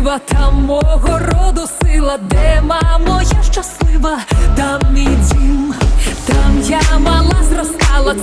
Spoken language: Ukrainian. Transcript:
красива, там мого роду сила, де мамо, я щаслива, там мій дім, там я мала зростала,